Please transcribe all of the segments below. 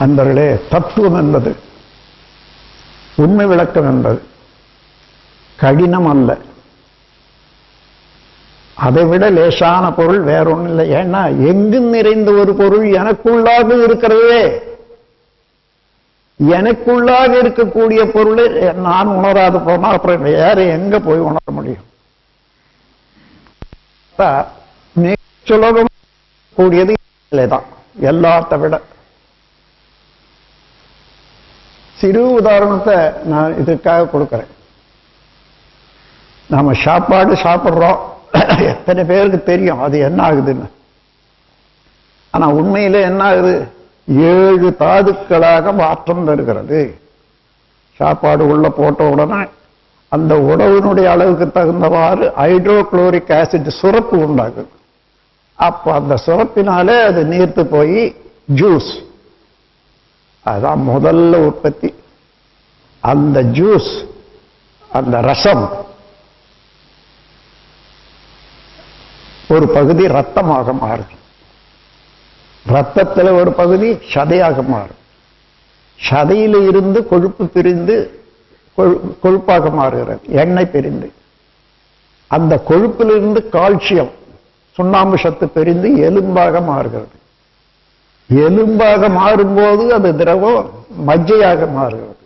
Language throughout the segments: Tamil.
அன்பர்களே தத்துவம் என்பது உண்மை விளக்கம் என்பது கடினம் அல்ல. அதை விட லேசான பொருள் வேற ஒண்ணும் இல்லை. ஏன்னா எங்கும் நிறைந்த ஒரு பொருள் எனக்குள்ளாக இருக்கிறதே. எனக்குள்ளாக இருக்கக்கூடிய பொருளை நான் உணராது போனா அப்புறம் வேற எங்க போய் உணர முடியும்? சுலபம் கூடியது தான் எல்லாத்த விட சிறு உதாரணத்தை நான் இதற்காக கொடுக்குறேன். நாம் சாப்பாடு சாப்பிட்றோம். எத்தனை பேருக்கு தெரியும் அது என்ன ஆகுதுன்னு. ஆனால் உண்மையில் என்ன ஆகுது? ஏழு தாதுக்களாக மாற்றம் பெறுகிறது சாப்பாடு உள்ளே போட்ட உடனே அந்த உணவினுடைய அளவுக்கு தகுந்தவாறு ஹைட்ரோக்ளோரிக் ஆசிட் சுரப்பு உண்டாகுது. அப்போ அந்த சுரப்பினாலே அது நீர்த்து போய் ஜூஸ். அதுதான் முதல்ல உற்பத்தி. அந்த ஜூஸ் அந்த ரசம் ஒரு பகுதி ரத்தமாக மாறுது. ரத்தத்தில் ஒரு பகுதி சதையாக மாறும். சதையில் இருந்து கொழுப்பு பிரிந்து கொழுப்பாக மாறுகிறது. எண்ணெய் பிரிந்து. அந்த கொழுப்பிலிருந்து கால்சியம் சுண்ணாம்பு சத்து பிரிந்து எலும்பாக மாறுகிறது. எலும்பாக மாறும்போது அது திரவம் மஜ்ஜையாக மாறுகிறது.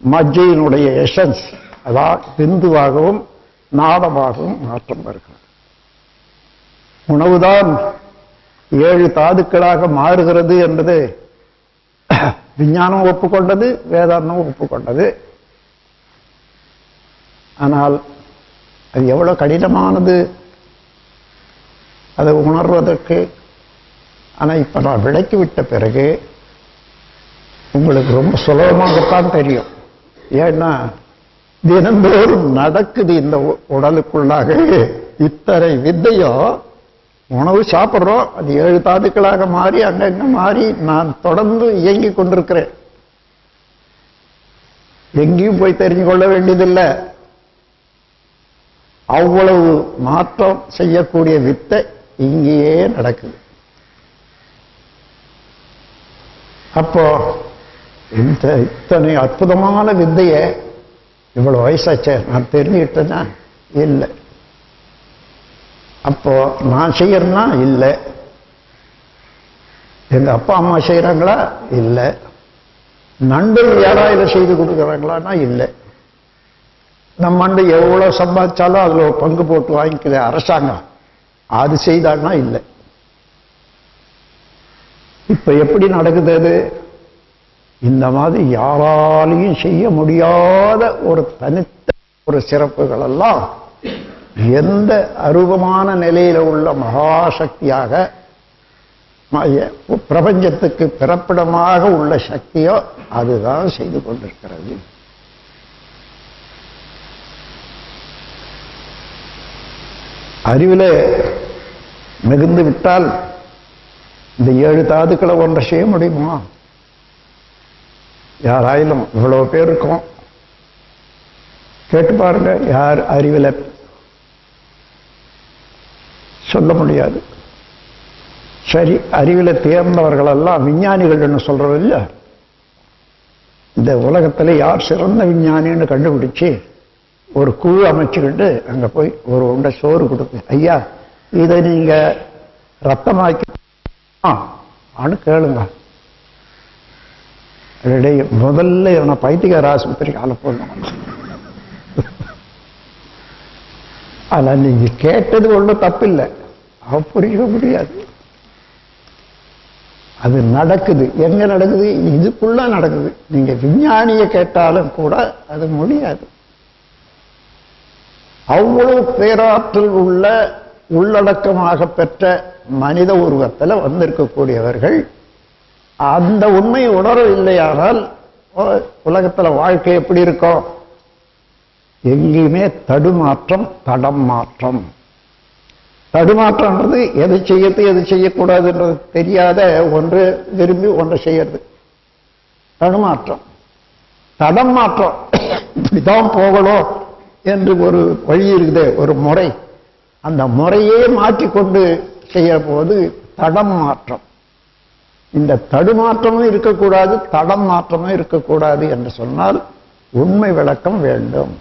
மஜ்ஜையினுடைய எசன்ஸ் அதான் பிந்துவாகவும் நாதமாகவும் மாற்றம் வருகிறது. உணவுதான் ஏழு தாதுக்களாக மாறுகிறது என்பது விஞ்ஞானம் ஒப்புக்கொண்டது வேதாந்தம் ஒப்புக்கொண்டது. ஆனால் அது எவ்வளோ கடினமானது? அதை உணர்வதற்கு ஆனா இப்போ நான் விளக்கி விட்ட பிறகு உங்களுக்கு ரொம்ப சுலபமாகத்தான் தெரியும். ஏன்னா தினந்தோறும் நடக்குது இந்த உடலுக்குள்ளாக இத்தனை வித்தையும் உணவு சாப்பிட்றோம் அது ஏழு தாதுக்களாக மாறி அங்கங்க மாறி நான் தொடர்ந்து இயங்கி கொண்டிருக்கிறேன். எங்கேயும் போய் தெரிஞ்சு கொள்ள வேண்டியதில்லை. அவ்வளவு மாற்றம் செய்யக்கூடிய வித்தை இங்கேயே நடக்குது. அப்போ இந்த இத்தனை அற்புதமான வித்தையை இவ்வளோ வயசாச்சே நான் தெரிஞ்சுக்கிட்டேன்னா இல்லை. அப்போ நான் செய்யறேன்னா? இல்லை. எங்கள் அப்பா அம்மா செய்கிறாங்களா இல்லை. நண்பர்கள் யாராவது செய்து கொடுக்குறாங்களான்னா? இல்லை. நம்ம அண்டு எவ்வளோ சம்பாதிச்சாலும் அதில் பங்கு போட்டு வாங்கிக்குது அரசாங்கம் அது செய்தாங்கன்னா இல்லை. இப்ப எப்படி நடக்குது அது? இந்த மாதிரி யாராலையும் செய்ய முடியாத ஒரு தனித்த ஒரு சிறப்புகள் எல்லாம் எந்த அருவமான நிலையில உள்ள மகாசக்தியாக பிரபஞ்சத்துக்கு பிறப்பிடமாக உள்ள சக்தியோ அதுதான் செய்து கொண்டிருக்கிறது. அறிவில் மிகுந்து விட்டால் இந்த ஏழு தாதுக்களை ஒன்றை செய்ய முடியுமா? யாராயிலும் இவ்வளோ பேர் இருக்கோம். கேட்டு பாருங்க யார் அறிவில சொல்ல முடியாது. சரி அறிவில தேர்ந்தவர்கள் எல்லாம் விஞ்ஞானிகள்னு சொல்றது இல்ல இந்த உலகத்துல யார் சிறந்த விஞ்ஞானின்னு கண்டுபிடிச்சு ஒரு குழு அமைச்சுக்கிட்டு அங்க போய் ஒரு உண்டை சோறு கொடுத்து ஐயா இதை நீங்க ரத்தமாக்கி ஆன்னு கேளுங்க. டேய், முதல்ல இவனை பைத்தியக்கார ஆஸ்பத்திரிக்கு அனுப்பணும் ஆனா நீங்க கேட்டது ஒண்ணும் தப்பில்லை. அவ புரிய முடியாது அது நடக்குது. எங்க நடக்குது? இதுக்குள்ள நடக்குது. நீங்க விஞ்ஞானிய கேட்டாலும் கூட அது முடியாது. அவ்வளவு பேராற்றல் உள்ள உள்ளடக்கமாக பெற்ற மனித உருவத்தில் வந்திருக்கக்கூடியவர்கள். அந்த உண்மை உணரவில்லையானால் உ- உலகத்துல வாழ்க்கை எப்படி இருக்கும்? எங்கேயுமே தடுமாற்றம் தடம் மாற்றம் தடுமாற்றம்ன்றது எது செய்யறது எது செய்யக்கூடாதுன்றது தெரியாத ஒன்று விரும்பி ஒன்றை செய்யறது. தடுமாற்றம். தடம் மாற்றம் இப்படிதான் போகணும் என்று ஒரு வழி இருக்குது ஒரு முறை. அந்த முறையே மாற்றிக்கொண்டு செய்ய போது தடம் மாற்றம் இந்த தடுமாற்றமும் இருக்கக்கூடாது தடம் மாற்றமும் இருக்கக்கூடாது என்று சொன்னால் உண்மை விளக்கம் வேண்டும்.